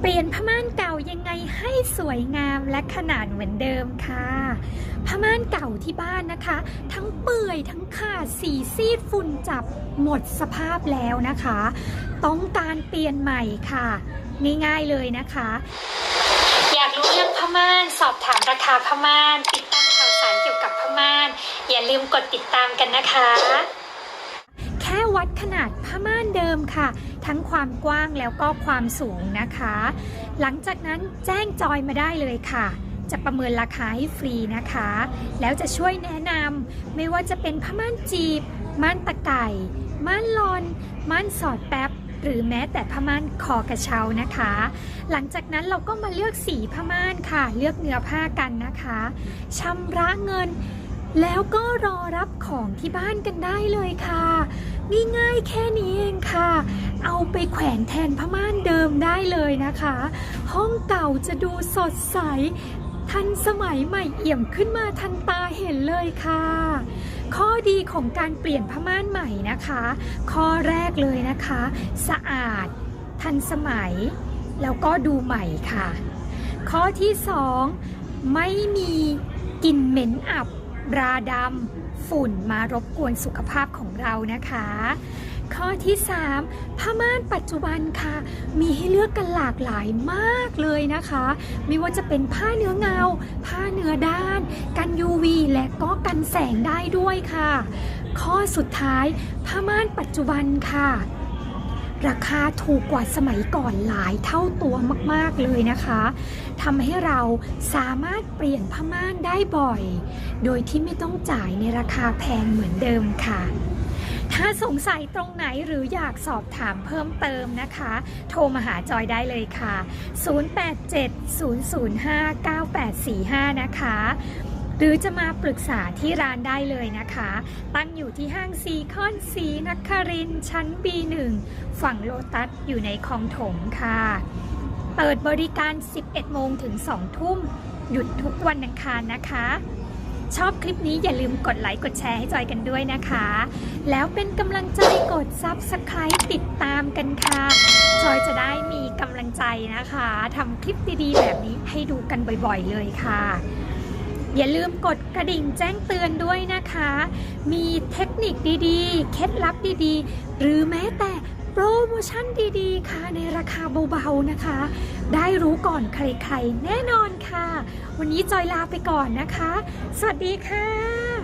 เปลี่ยนผ้าม่านเก่ายังไงให้สวยงามและขนาดเหมือนเดิมค่ะ ผ้าม่านเก่าที่บ้านนะคะ ทั้งเปื่อยทั้งขาดสีซีดฝุ่นจับหมดสภาพแล้วนะคะ ต้องการเปลี่ยนใหม่ค่ะ ง่ายๆเลยนะคะ อยากรู้เรื่องผ้าม่านสอบถามราคาผ้าม่านติดตามข่าวสารเกี่ยวกับผ้าม่าน อย่าลืมกดติดตามกันนะคะ แค่วัดขนาดผ้าม่านเดิมค่ะ ทั้งความกว้างแล้วก็ความสูงนะคะ หลังจากนั้นแจ้งจอยมาได้เลยค่ะ จะประเมินราคาให้ฟรีนะคะ แล้วจะช่วยแนะนำไม่ว่าจะเป็นผ้าม่านจีบ ม่านตะไก่ม่านลอน ม่านสอดแป๊บหรือแม้แต่ผ้าม่านคอกระเช้านะคะ หลังจากนั้นเราก็มาเลือกสีผ้าม่านค่ะ เลือกเนื้อผ้ากันนะคะชำระเงิน แล้วก็รอรับของที่บ้านกันได้เลยค่ะ ง่ายๆแค่นี้เองค่ะ เอาไปแขวนแทนผ้าม่านเดิมได้เลยนะคะ ห้องเก่าจะดูสดใส ทันสมัยใหม่เอี่ยมขึ้นมาทันตาเห็นเลยค่ะข้อดีของการเปลี่ยนผ้าม่านใหม่นะคะ ข้อแรกเลยนะคะ สะอาด ทันสมัย แล้วก็ดูใหม่ค่ะ ข้อที่สองไม่มีกลิ่นเหม็นอับ ราดำฝุ่นมารบกวนสุขภาพของเรานะคะ ข้อที่ 3ผ้าม่านปัจจุบันค่ะ มีให้เลือกกันหลากหลายมากเลยนะคะ ไม่ว่าจะเป็นผ้าเนื้อเงา ผ้าเนื้อด้าน กัน UV และก็กันแสงได้ด้วยค่ะ ข้อสุดท้ายผ้าม่านปัจจุบันค่ะ ราคาถูกกว่าสมัยก่อนหลายเท่าตัวมากๆเลยนะคะทำให้เราสามารถเปลี่ยนผ้าม่านได้บ่อย โดยที่ไม่ต้องจ่ายในราคาแพงเหมือนเดิมค่ะถ้าสงสัยตรงไหนหรืออยากสอบถามเพิ่มเติมนะคะ โทรมาหาจอยได้เลยค่ะ 0870059845 นะคะ หรือจะมาปรึกษาที่ร้านได้เลยนะคะ ตั้งอยู่ที่ห้างซีคอนซีนักครินชั้น B1 ฝั่งโลตัสอยู่ในคลองถมค่ะ เปิดบริการ 11 โมงถึง 2 ทุ่ม หยุดทุกวันอังคารนะคะ ชอบคลิปนี้อย่าลืมกดไลค์กดแชร์ให้จอยกันด้วยนะคะ แล้วเป็นกำลังใจกด Subscribe ติดตามกันค่ะ จอยจะได้มีกำลังใจนะคะทำคลิปดีๆ แบบนี้ให้ดูกันบ่อยๆเลยค่ะ อย่าลืมกดกระดิ่งแจ้งเตือนด้วยนะคะ มีเทคนิคดีๆ เคล็ดลับดีๆ หรือแม้แต่โปรโมชั่นดีๆ ค่ะในราคาเบาๆนะคะ ได้รู้ก่อนใครๆ แน่นอนค่ะ วันนี้จอยลาไปก่อนนะคะ สวัสดีค่ะ